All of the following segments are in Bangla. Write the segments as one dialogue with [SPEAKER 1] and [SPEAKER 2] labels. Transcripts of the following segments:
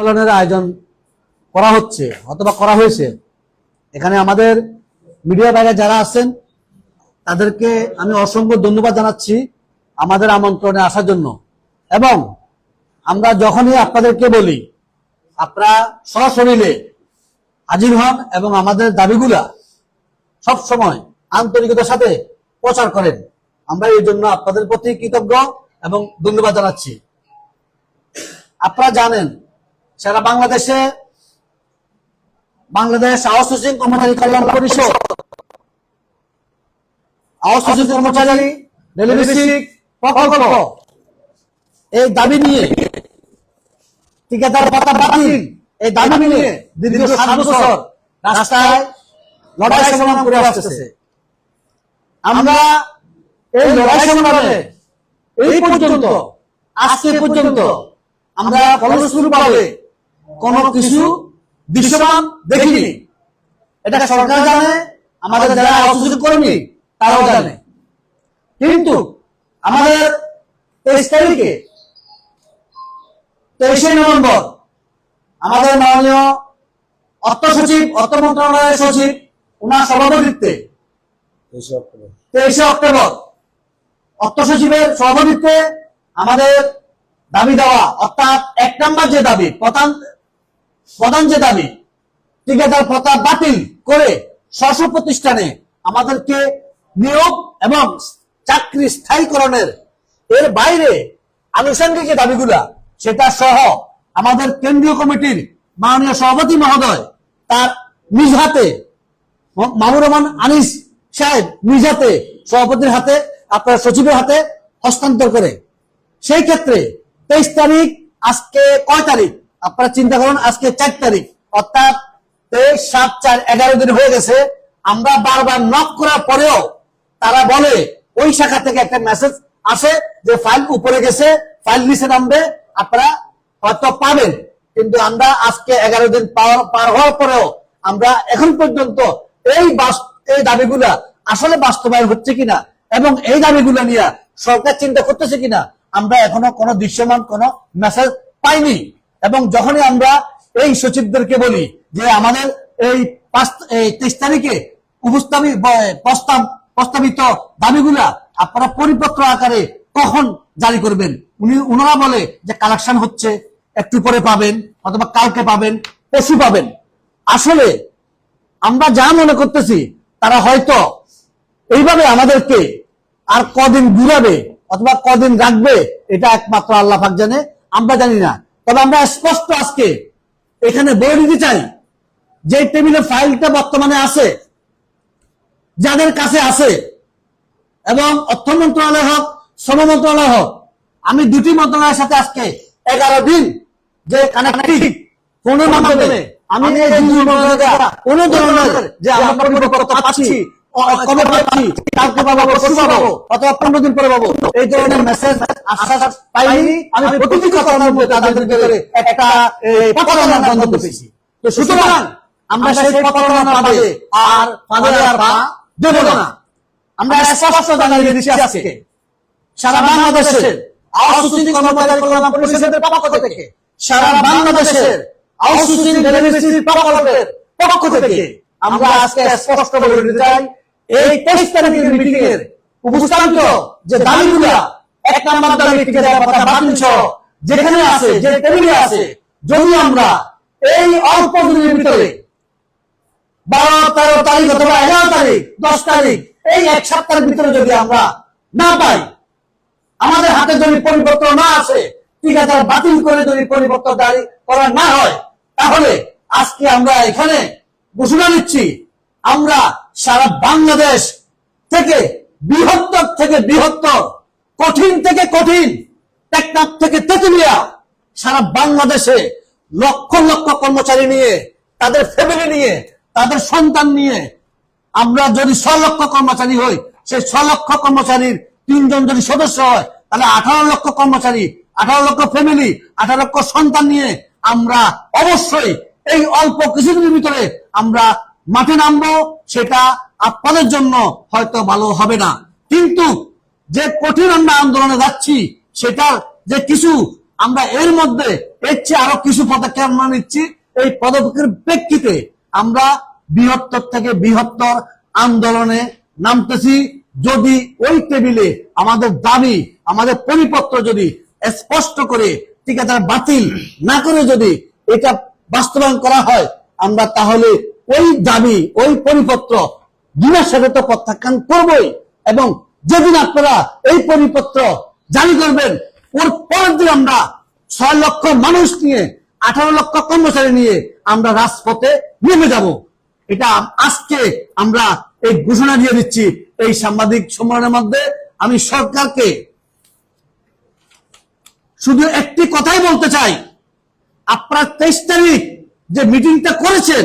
[SPEAKER 1] সম্মেলনের আয়োজন করা হচ্ছে অথবা করা হয়েছে। এখানে আমাদের মিডিয়া বাইরে যারা আছেন, তাদেরকে আমি অসংখ্য ধন্যবাদ জানাচ্ছি আমাদের আমন্ত্রণে আসার জন্য। এবং আমরা যখনই আপনাদেরকে বলি, আপনারা সরাসরিলে হাজির হন এবং আমাদের দাবিগুলা সব সময় আন্তরিকতার সাথে প্রচার করেন। আমরা এই জন্য আপনাদের প্রতি কৃতজ্ঞ এবং ধন্যবাদ জানাচ্ছি। আপনারা জানেন সারা বাংলাদেশে বাংলাদেশ আউটসোর্সিং কর্মচারী কল্যাণ পরিষদ আউটসোর্সিং কর্মচারী প্রকল্প এই দাবি নিয়ে ঠিকাদার পাতা বাতিল এই দাবি নিয়ে দীর্ঘ সাত বছর রাস্তায় লড়াই সংগ্রাম করে আসতেছে। আমরা এই লড়াই সংগ্রামে এই পর্যন্ত আজকে পর্যন্ত আমরা ফলস্বরূপভাবে কোনো কিছু দৃশ্যমান দেখিনি। এটা সরকার জানে আমাদের যারা অসুস্থ কর্মী তারাও জানে। কিন্তু আমাদের তেইশ তারিখে তেইশে নভেম্বর আমাদের মাননীয় অর্থ সচিব অর্থ মন্ত্রণালয়ের সচিব ওনার সভাপতিত্বে তেইশে অক্টোবর অর্থ সচিবের সভাপতিত্বে আমাদের দাবি দেওয়া অর্থাৎ এক নম্বর যে দাবি প্রধান প্রধান যে দাবি, ঠিকাদার প্রথা বাতিল করে স্ব প্রতিষ্ঠানে আমাদেরকে নিয়োগ এবং চাকরি স্থায়ীকরণের, এর বাইরে আনুষঙ্গিক যে দাবিগুলা, সেটা সহ আমাদের কেন্দ্রীয় কমিটির মাননীয় সভাপতি মহোদয় তার নিজ হাতে, মামুর রহমান আনিস সাহেব নিজ হাতে, সভাপতির হাতে, আপনার সচিবের হাতে হস্তান্তর করে। সেই ক্ষেত্রে তেইশ তারিখ, আজকে কয় তারিখ? আপনারা চিন্তা করুন, আজকে চার তারিখ, অর্থাৎ তেইশ সাত চার এগারো দিন হয়ে গেছে। আমরা বারবার নক করার পরেও তারা বলে, ওই শাখা থেকে একটা মেসেজ আসে যে ফাইল উপরে গেছে ফাইল নিচে নামবে, আপনারা হয়তো পাবেন। কিন্তু আমরা আজকে এগারো দিন পার হওয়ার পরেও আমরা এখন পর্যন্ত এই এই দাবিগুলা আসলে বাস্তবায়ন হচ্ছে কিনা এবং এই দাবিগুলা নিয়ে সরকার চিন্তা করতেছে কিনা, আমরা এখনও কোনো দৃশ্যমান কোনো মেসেজ পাইনি। এবং যখনই আমরা এই সচিবদেরকে বলি যে আমাদের এই পাঁচ তেইশ তারিখে উপস্থাপিত প্রস্তাব, প্রস্তাবিত দাবিগুলা আপনারা পরিপত্র আকারে কখন জারি করবেন? উনি ওনারা বলে যে কালেকশন হচ্ছে, একটু পরে পাবেন, অথবা কালকে পাবেন পশু পাবেন। আসলে আমরা যা মনে করতেছি, তারা হয়তো এইভাবে আমাদেরকে আর কদিন ঘুরাবে অথবা কদিন রাখবে, এটা একমাত্র আল্লাহ পাক জানে, আমরা জানি না। তবে আমরা স্পষ্ট আজকে এখানে বলে দিতে চাই, যে টেবিলে ফাইলটা বর্তমানে আছে, যাদের কাছে আছে, এবং অর্থ মন্ত্রণালয় হোক, শ্রম মন্ত্রণালয় হোক, আমি দুটি মন্ত্রণালয়ের সাথে আজকে এগারো দিন যে কানেক্টিভ ফোনের আমি কোনো ধরনের যে আমরা পাচ্ছি। কবে পাচ্ছি কালকে পাবো পরশু পাবো অথবা পনেরো দিন পরে পাবো? এই ধরনের মেসেজ আশ্বাস পাইনি। আমি প্রতিটি কথার মধ্যে তাদের ভিতরে একটা প্রতারণার গন্ধ পেয়েছি তো সুতরাং আমরা সেই প্রতারণার ফাঁদে আর ফাঁদে আর পা দেব না। আমরা স্পষ্ট জানিয়ে দিচ্ছি আজকে। সারা বাংলাদেশের আউটসোর্সিং কর্মচারী কল্যাণ পরিষদের পক্ষ থেকে সারা বাংলাদেশের পক্ষ থেকে আমরা আজকে স্পষ্ট বলে দিতে চাই এই তেইশ তারিখের মিটিং এর উপস্থাপিত যে দাবিগুলা এক নাম্বার দাবি বাতিল যেখানে আছে, যে টেবিলে আছে, যদি আমরা এই অল্প দিনের ভিতরে বারো, তেরো তারিখ অথবা এগারো তারিখ, দশ তারিখ, এই এক সপ্তাহের ভিতরে যদি আমরা না পাই, আমাদের হাতে যদি পরিবর্তন না আসে ঠিকাদার বাতিল করে যদি পরিবর্তন জারি করা না হয়, তাহলে আজকে আমরা এখানে ঘোষণা দিচ্ছি, আমরা সারা বাংলাদেশ থেকে বৃহত্তর থেকে বৃহত্তর, কঠিন থেকে কঠিন, টেকনাফ থেকে তেতুলিয়া, সারা বাংলাদেশে লক্ষ লক্ষ কর্মচারী নিয়ে, তাদের ফ্যামিলি নিয়ে, তাদের সন্তান নিয়ে আমরা যদি ছ লক্ষ কর্মচারী হই, সেই ছ লক্ষ কর্মচারীর তিনজন যদি সদস্য হয়, তাহলে আঠারো লক্ষ কর্মচারী, আঠারো লক্ষ ফ্যামিলি আঠারো লক্ষ সন্তান নিয়ে আমরা অবশ্যই এই অল্প কিছুদিনের ভিতরে আমরা মাঠে নামবো, সেটা আপনাদের জন্য হয়তো ভালো হবে না। কিন্তু যে কঠিন আমরা আন্দোলনে যাচ্ছি সেটা যে কিছু আমরা এর মধ্যে, এর চেয়ে আরও কিছু পদক্ষেপ আমরা নিচ্ছি, এই পদক্ষেপের প্রেক্ষিতে আমরা বৃহত্তর থেকে বৃহত্তর আন্দোলনে নামতেছি। যদি ওই টেবিলে আমাদের দাবি, আমাদের পরিপত্র যদি স্পষ্ট করে ঠিক ঠিকাদার বাতিল না করে যদি এটা বাস্তবায়ন করা হয়, আমরা তাহলে ওই দাবি, ওই পরিপত্র দিনের সাথে তো প্রত্যাখ্যান করবই এবং যেদিন আপনারা এই পরিপত্র জারি করবেন, ওর পরের দিন আমরা ছয় লক্ষ মানুষ নিয়ে, আঠারো লক্ষ কর্মচারী নিয়ে আমরা রাজপথে নেমে যাব। এটা আজকে আমরা এই ঘোষণা দিয়ে দিচ্ছি এই সাংবাদিক সম্মেলনের মধ্যে। আমি সরকারকে শুধু একটি কথাই বলতে চাই, আপনারা তেইশ তারিখ যে মিটিংটা করেছেন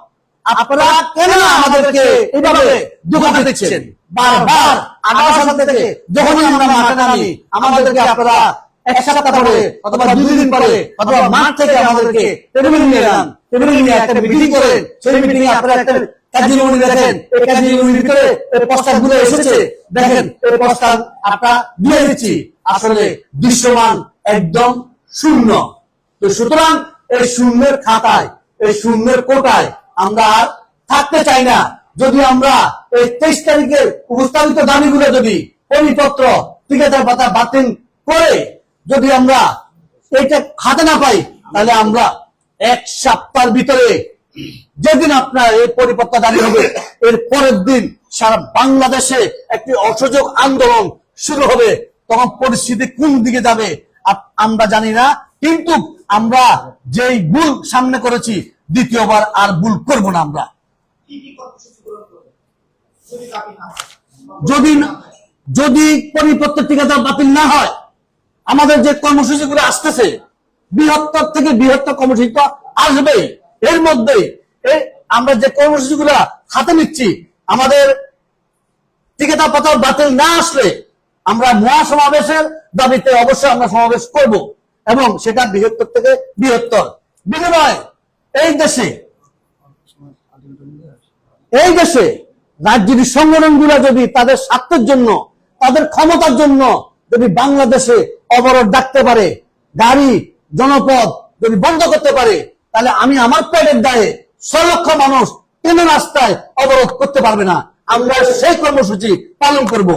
[SPEAKER 1] আপনারা কেন আমাদেরকে এইভাবে দোকানে দেখছেন বারবার আগামী সাল থেকে যখনই আমরা মাঠে নামি আমাদেরকে আপনারা এক সপ্তাহ পরে অথবা দুই দিন পরে অথবা মাঠ থেকে আমাদেরকে টেবিল নিয়ে যান টেবিল নিয়ে একটা মিটিং করেন। সেই মিটিং এ আপনারা একটা দেখেন। এই ভিতরে এই প্রস্তাবগুলো এসেছে। দেখেন। এই প্রস্তাব আপনারা দিয়ে দিচ্ছি। আসলে দৃশ্যমান একদম শূন্য। তো সুতরাং এই শূন্যের খাতায় এই শূন্যের কোটায় আমরা আর থাকতে চাই না। যদি আমরা এই তেইশ তারিখের উপস্থাপিত দাবিগুলো যদি পরিপত্র ঠিকাদার পাতা বাতিল করে যদি আমরা এইটা হাতে না পাই, তাহলে আমরা এক সপ্তাহের ভিতরে যেদিন আপনার এই পরিপত্র দাবি হবে, এর পরের দিন সারা বাংলাদেশে একটি অসহযোগ আন্দোলন শুরু হবে। তখন পরিস্থিতি কোন দিকে যাবে আমরা জানি না। কিন্তু আমরা যেই ভুল সামনে করেছি দ্বিতীয়বার আর ভুল করব না আমরা
[SPEAKER 2] কর্মসূচি যদি?
[SPEAKER 1] যদি পরিপত্র ঠিকাদার বাতিল না হয়, আমাদের যে কর্মসূচিগুলো আসতেছে, বৃহত্তর থেকে বৃহত্তর কর্মসূচি তো আসবেই এর মধ্যে আমরা যে কর্মসূচি কর্মসূচিগুলো হাতে নিচ্ছি, আমাদের ঠিকাদার পত্র বাতিল না আসলে আমরা মহাসমাবেশের দাবিতে অবশ্যই আমরা সমাবেশ করব এবং সেটা বৃহত্তর থেকে বৃহত্তর বিনিময় এই দেশে এই দেশে রাজনীতি সংগঠনগুলো যদি তাদের স্বার্থের জন্য, তাদের ক্ষমতার জন্য যদি বাংলাদেশে অবরোধ ডাকতে পারে, গাড়ি, জনপদ যদি বন্ধ করতে পারে, তাহলে আমি আমার পেটের দায়ে ছয় লক্ষ মানুষ কেন রাস্তায় অবরোধ করতে পারবে না। আমরা সেই কর্মসূচি পালন করব।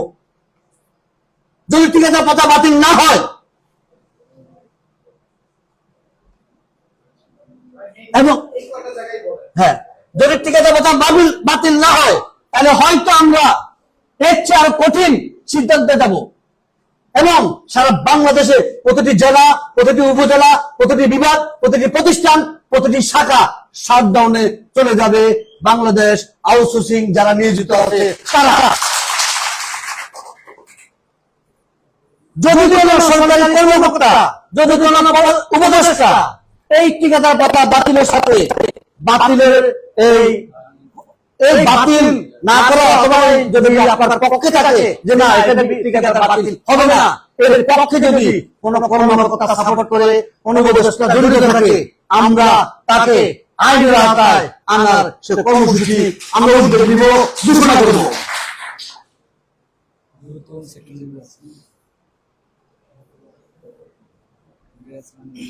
[SPEAKER 1] যদি ঠিকাদার পাতা বাতিল না হয় এবং
[SPEAKER 2] এই কয়টা জায়গায় বলেন
[SPEAKER 1] হ্যাঁ যদি ঠিকাদার কথা বাতিল বাতিল না হয়, তাহলে হয়তো আমরা এর চেয়ে আরও কঠিন সিদ্ধান্তে যাব। এবং সারা বাংলাদেশে প্রতিটি জেলা, প্রতিটি উপজেলা, প্রতিটি বিভাগ, প্রতিটি প্রতিষ্ঠান, প্রতিটি শাখা শাটডাউনে চলে যাবে। বাংলাদেশ আউটসোর্সিং যারা নিয়োজিত আছে, তারা। যদি কোনো সরকারি কর্মকর্তা, যদি কোনো উপদেষ্টা এই ঠিকাদার পাতা বাতিলের সাথে? বাতিলের এই এই বাতিল না করা অথবা যদি আপনার পক্ষে থাকে যে না এটা ঠিকাদার বাতিল হবে না। এর পক্ষে যদি কোন কর্মকর্তা সাপোর্ট করে উপদেষ্টা জড়িত থাকে আমরা তাকে আইনের আওতায় আনার সে কর্মসূচি আমরা উদ্যোগ নিব ঘোষণা করব
[SPEAKER 3] যেগুলো আছে গ্যাস মানে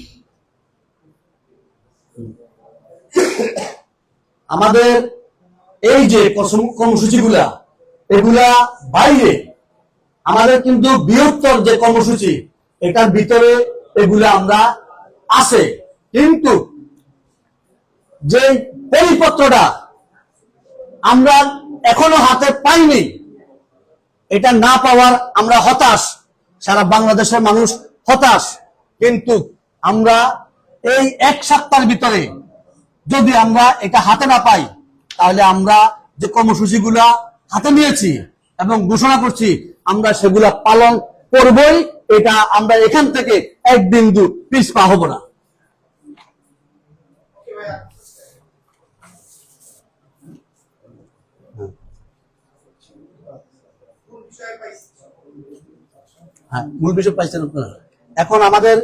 [SPEAKER 1] আমাদের এই যে কর্ম- কর্মসূচিগুলা, এগুলা বাইরে, আমাদের কিন্তু বৃহত্তর যে কর্মসূচি, এটার ভিতরে এগুলা আমরা আছে। কিন্তু যে পরিপত্রটা আমরা এখনও হাতে পাইনি, এটা না পাওয়ার আমরা হতাশ। সারা বাংলাদেশের মানুষ হতাশ। কিন্তু আমরা এই এক সপ্তাহের ভিতরে যদি আমরা এটা হাতে না পাই, তাহলে আমরা যে কর্মসূচিগুলা হাতে নিয়েছি এবং ঘোষণা করছি, আমরা সেগুলা পালন করবই, এটা আমরা এখান থেকে এক বিন্দু পিসপা হব না। হ্যাঁ মূল বিষয় পাইছেন আপনারা। এখন আমাদের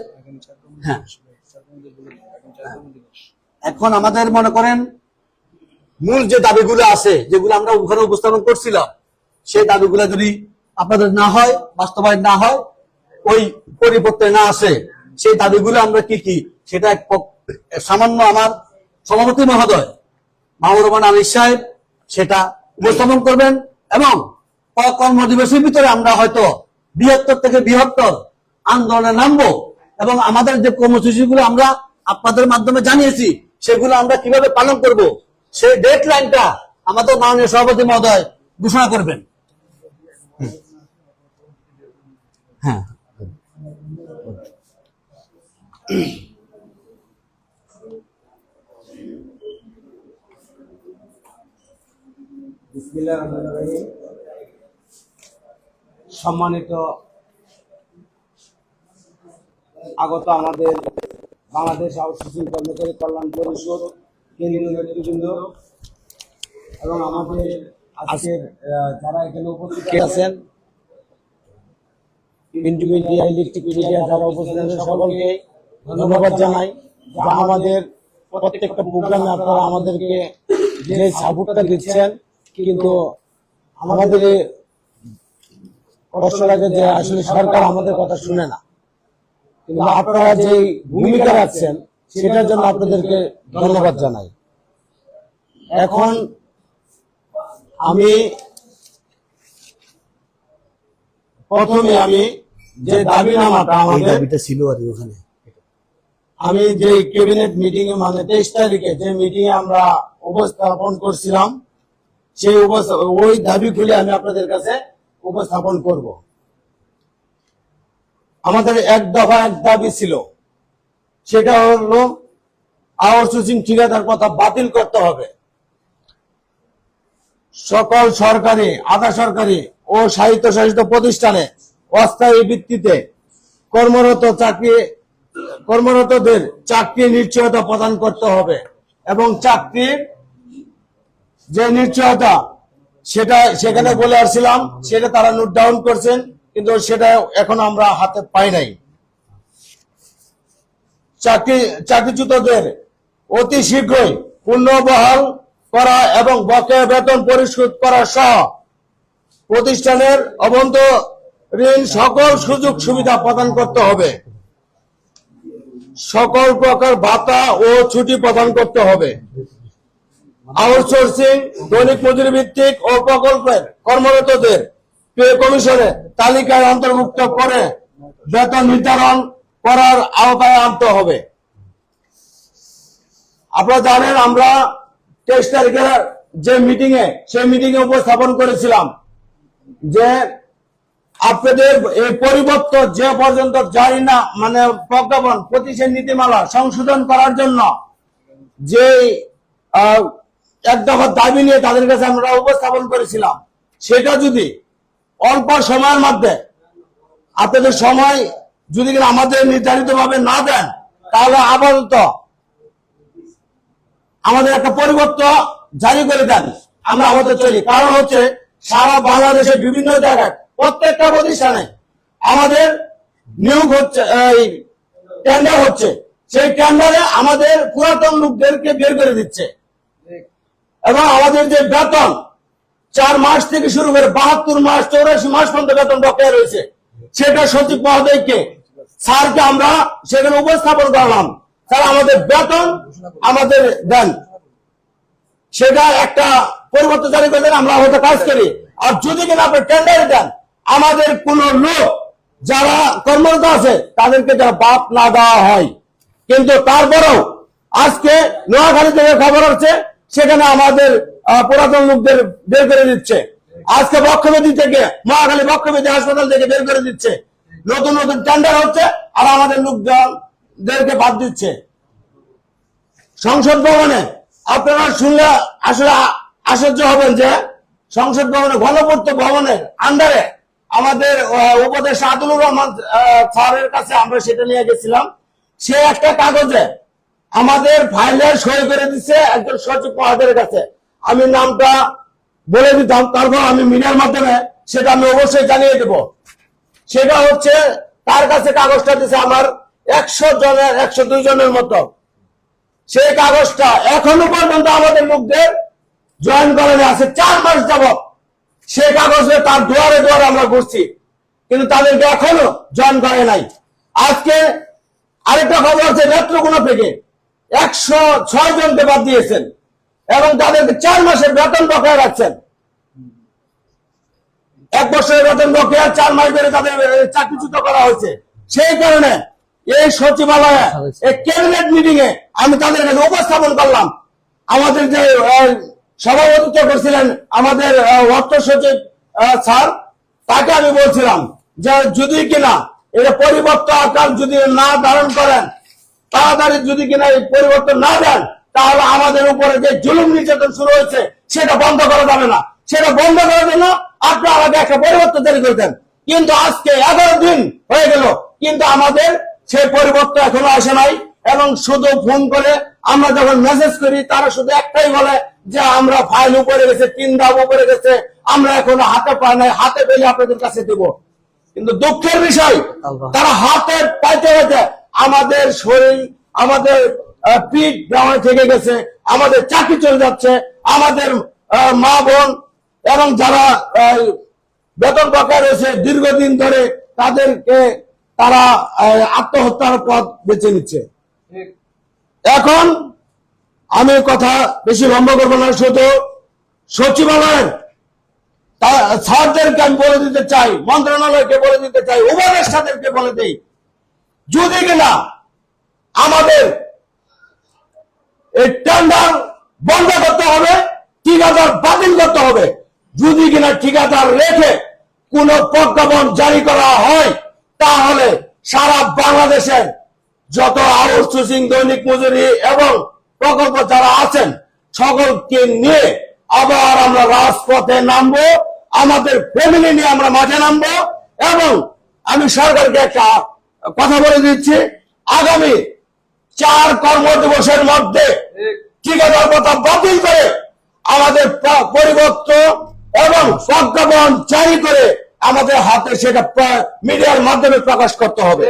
[SPEAKER 1] হ্যাঁ। এখন আমাদের মনে করেন, মূল যে দাবিগুলো আছে, যেগুলো আমরা ওখানে উপস্থাপন করছিলাম, সেই দাবিগুলো যদি আপনাদের না হয়, বাস্তবায়ন না হয়, ওই পরিবর্তে না আসে সেই দাবিগুলো আমরা কি কি? সেটা এক সামান্য আমার সভাপতি মহোদয় মাহমুদ রহমান আলী সাহেব, সেটা উপস্থাপন করবেন এবং কর্মদিবসের ভিতরে আমরা হয়তো বৃহত্তর থেকে বৃহত্তর আন্দোলনে নামবো এবং আমাদের যে কর্মসূচিগুলো আমরা আপনাদের মাধ্যমে জানিয়েছি, সেগুলো আমরা কীভাবে পালন করব, সেই ডেট লাইনটা আমাদের মাননীয় সভাপতি মহোদয় ঘোষণা করবেন হ্যাঁ।
[SPEAKER 4] সম্মানিত আগত আমাদের বাংলাদেশ আউটসোর্সিং কর্মচারী কল্যাণ পরিষদ, কেন্দ্রীয় নেতৃবৃন্দ এবং আমাদের আজকের যারা এখানে উপস্থিত আছেন ইলেকট্রিক মিডিয়া আমাদের প্রত্যেকটা আমাদেরকে কিন্তু যে আসলে সরকার আমাদের কথা শুনে না। কিন্তু আপনারা যে ভূমিকা রাখছেন সেটার জন্য আপনাদেরকে ধন্যবাদ জানাই। এখন আমি প্রথমে আমি যে
[SPEAKER 1] এই
[SPEAKER 4] আমাদের
[SPEAKER 1] দাবিটা ছিল আর ওখানে।
[SPEAKER 4] আমি যে ক্যাবিনেট মিটিং এ মানে তেইশ তারিখে যে মিটিং এ আমরা উপস্থাপন করছিলাম সেই ওই দাবিগুলি আমি আপনাদের কাছে উপস্থাপন করব। আমাদের এক দফা এক দাবি ছিল। সেটা হলো আউটসোর্সিং ঠিকাদার কথা বাতিল করতে হবে। সকল সরকারি, আধা সরকারি ও স্বায়ত্তশাসিত প্রতিষ্ঠানে অস্থায়ী ভিত্তিতে কর্মরত চাকরি, কর্মরতদের চাকরি নিশ্চয়তা প্রদান করতে হবে এবং চাকরির যে নিশ্চয়তা, সেটা, সেখানে বলে আসছিলাম, সেটা তারা নোট ডাউন করছেন। কিন্তু সেটা এখন আমরা হাতে পাই নাই। চাকরি, চাকরিচ্যুতদের অতি শীঘ্রই পুনর্বহাল করা এবং বকেয়া বেতন পরিশোধ করা সহ প্রতিষ্ঠানের অভ্যন্তরীণ সকল সুযোগ সুবিধা প্রদান করতে হবে। সকল প্রকার ভাতা ও ছুটি প্রদান করতে হবে। আউটসোর্সিং, দৈনিক মজুরি ভিত্তিক ও প্রকল্পের কর্মরতদের পে কমিশনে তালিকায় অন্তর্ভুক্ত করে বেতন নির্ধারণ করার আওতায় আনতে হবে। আপনারা জানেন, আমরা তেইশ তারিখের যে মিটিং এ সেই মিটিং এ উপস্থাপন করেছিলাম যে আপনাদের এই পরিবর্তন যে পর্যন্ত জারি না মানে প্রজ্ঞাপন, প্রতিষ্ঠান নীতিমালা সংশোধন করার জন্য যে এক দফা দাবি নিয়ে তাদের কাছে আমরা উপস্থাপন করেছিলাম, সেটা যদি অল্প সময়ের মধ্যে। আপনাদের সময় যদি আমাদের নির্ধারিত ভাবে না দেন, তাহলে আপাতত আমাদের একটা পরিবর্তন জারি করে দেন। আমরা আমাদের চলি কারণ হচ্ছে সারা বাংলাদেশের বিভিন্ন জায়গায়, প্রত্যেকটা প্রতিষ্ঠানে আমাদের নিয়োগ হচ্ছে, এই টেন্ডার হচ্ছে। সেই টেন্ডারে আমাদের পুরাতন লোকদেরকে বের করে দিচ্ছে। এবং আমাদের যে বেতন চার মাস থেকে শুরু করে বাহাত্তর মাস, চৌরাশি মাস পর্যন্ত বেতন বকেয়া রয়েছে। সেটা সচিব মহোদয়কে, স্যারকে আমরা সেখানে উপস্থাপন করলাম। স্যার, আমাদের বেতন আমাদের দেন। সেটা একটা পরিবর্তন জারি করে দেন, আমরা হয়তো কাজ করি। আর যদি কিনা আপনি টেন্ডার দেন, আমাদের কোন লোক যারা কর্মরত আছে, তাদেরকে যারা বাপ না দেওয়া হয়। কিন্তু তারপরেও আজকে নোয়াখালী থেকে খবর হচ্ছে সেখানে আমাদের পুরাতন লোকদের বের করে দিচ্ছে। আজকে বক্ষবেদী থেকে নোয়াখালী বক্ষবেদী হাসপাতাল থেকে বের করে দিচ্ছে। নতুন নতুন টেন্ডার হচ্ছে আর আমাদের লোকজনদেরকে বাদ দিচ্ছে। সংসদ ভবনে আপনারা শুনলে আসলে আশ্চর্য হবেন যে সংসদ ভবনে গণপূর্ত ভবনের আন্ডারে আমাদের আহ, উপদেষ্টা আদুলুর রহমান স্যারের কাছে আমরা সেটা নিয়ে গেছিলাম। সে একটা কাগজে আমাদের ফাইলে সই করে দিচ্ছে একজন সচিব মহাদের কাছে। আমি নামটা বলে দিতাম, তারপর আমি মিডিয়ার মাধ্যমে সেটা আমি অবশ্যই জানিয়ে দেব। সেটা হচ্ছে, তার কাছে কাগজটা দিছে আমার একশো জনের, একশো দুই জনের মতো। সেই কাগজটা এখনও পর্যন্ত আমাদের লোকদের জয়েন করেনি আছে চার মাস যাবত সেই কাগজে তার দুয়ারে দুয়ারে আমরা ঘুরছি, কিন্তু তাদেরকে এখনও জয়েন করে নাই। আজকে আরেকটা খবর আছে, নেত্রকোনা থেকে। একশো ছয় জনকে বাদ দিয়েছেন। এবং তাদেরকে চার মাসের বেতন বকেয়া রাখছেন। এক বছরের বেতন বকেয়া, চার মাস ধরে তাদের চাকরিচ্যুত করা হয়েছে। সেই কারণে এই সচিবালয়ে, এই ক্যাবিনেট মিটিং এ আমি তাদের কাছে উপস্থাপন করলাম। আমাদের যে সভাপতিত্ব করছিলেন আমাদের অর্থ সচিব স্যার, তাকে আমি বলছিলাম যে যদি কিনা এটা পরিবর্তন আকার যদি না ধারণ করেন, তাড়াতাড়ি যদি কিনা এই পরিবর্তন না দেন তাহলে আমাদের উপরে যে জুলুম নির্যাতন শুরু হয়েছে সেটা বন্ধ করা যাবে না। সেটা বন্ধ করার জন্য আপনি আমাকে একটা পরিবর্তন তৈরি করে দেন। কিন্তু আজকে এগারো দিন হয়ে গেল কিন্তু আমাদের সেই পরিবর্তন এখনও আসে নাই এবং শুধু ফোন করে আমরা যখন মেসেজ করি তারা শুধু একটাই বলে যে আমরা ফাইল উপরে গেছে তিন ধাপ উপরে গেছে আমরা এখনও হাতে পাই নাই হাতে পেলে আপনাদের কাছে দেবো। কিন্তু দুঃখের বিষয় তারা হাতে পাইতে পাইতে আমাদের শরীর আমাদের পিঠ গ্রামে থেকে গেছে, আমাদের চাকরি চলে যাচ্ছে, আমাদের মা বোন এবং যারা বেতন বকেয়া রয়েছে, দীর্ঘদিন ধরে তাদেরকে তারা আত্মহত্যার পথ বেছে নিচ্ছে। এখন আমি কথা বেশি লম্বা করব না, শুধু সচিবালয়ের স্যারদেরকে আমি বলে দিতে চাই, মন্ত্রণালয়কে বলে দিতে চাই, উপদেষ্টাদেরকে বলে দিই, যদি কিনা আমাদের এই টেন্ডার বন্ধ করতে হবে, ঠিকাদার বাতিল করতে হবে। যদি কিনা ঠিকাদার রেখে কোন প্রজ্ঞাপন জারি করা হয়, তাহলে সারা বাংলাদেশের যত আউটসোর্সিং দৈনিক, মজুরি এবং প্রকল্প যারা আছেন, সকলকে নিয়ে আবার আমরা রাজপথে নামবো, আমাদের ফ্যামিলি নিয়ে আমরা মাঠে নামবো এবং আমি সরকারকে একটা কথা বলে দিচ্ছি, আগামী চার কর্মদিবসের মধ্যে
[SPEAKER 3] ঠিক।
[SPEAKER 4] ঠিকাদার কথা বাতিল করে আমাদের প্র- পরিবর্তন এবং প্রজ্ঞাপন জারি করে আমাদের হাতে সেটা মিডিয়ার মাধ্যমে প্রকাশ করতে হবে।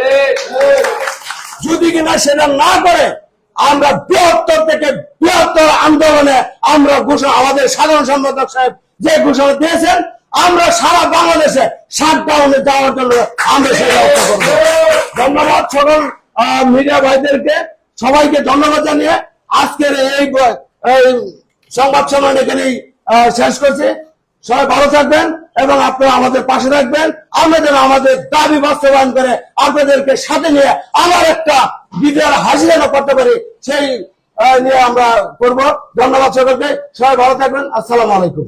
[SPEAKER 4] যদি কিনা সেটা না করে আমরা বৃহত্তর থেকে বৃহত্তর আন্দোলনে আমরা ঘোষণা আমাদের সাধারণ সম্পাদক সাহেব যে ঘোষণা দিয়েছেন আমরা সারা বাংলাদেশে সাত শাটডাউনে যাওয়ার জন্য আমরা সেটা করব। ধন্যবাদ সকল মিডিয়া ভাইদেরকে সবাইকে ধন্যবাদ জানিয়ে আজকের এই সংবাদ সম্মেলন এখানেই শেষ করছি। সবাই ভালো থাকবেন এবং আপনারা আমাদের পাশে থাকবেন। যেন আমাদের দাবি বাস্তবায়ন করে আপনাদেরকে সাথে নিয়ে আমার একটা বিজয়ের হাসি যেন করতে পারি, সেই নিয়ে আমরা করব। ধন্যবাদ সকলকে। সবাই ভালো থাকবেন। আসসালাম আলাইকুম।